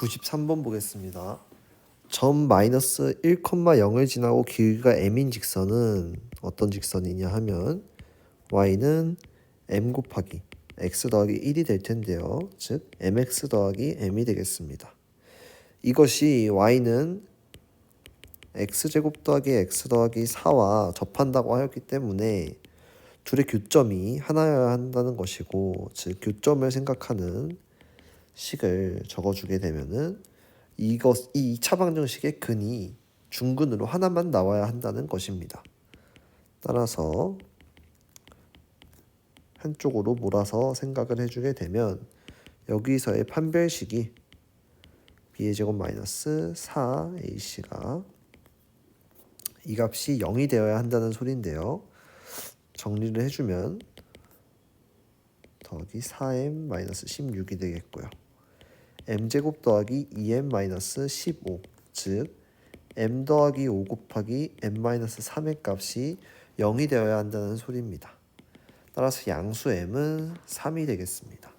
93번 보겠습니다. 점 마이너스 1,0을 지나고 길이가 m인 직선은 어떤 직선이냐 하면 y는 m 곱하기 x 더하기 1이 될 텐데요. 즉 mx 더하기 m이 되겠습니다. 이것이 y는 x제곱 더하기 x 더하기 4와 접한다고 하였기 때문에 둘의 교점이 하나여야 한다는 것이고 즉 교점을 생각하는 식을 적어주게 되면은 이것 이 2차 방정식의 근이 중근으로 하나만 나와야 한다는 것입니다. 따라서 한쪽으로 몰아서 생각을 해주게 되면 여기서의 판별식이 b의 제곱 마이너스 4ac가 이 값이 0이 되어야 한다는 소리인데요. 정리를 해주면 더하기 4m 마이너스 16이 되겠고요. m제곱 더하기 2m 마이너스 15, 즉 m 더하기 5 곱하기 m 마이너스 3의 값이 0이 되어야 한다는 소리입니다. 따라서 양수 m은 3이 되겠습니다.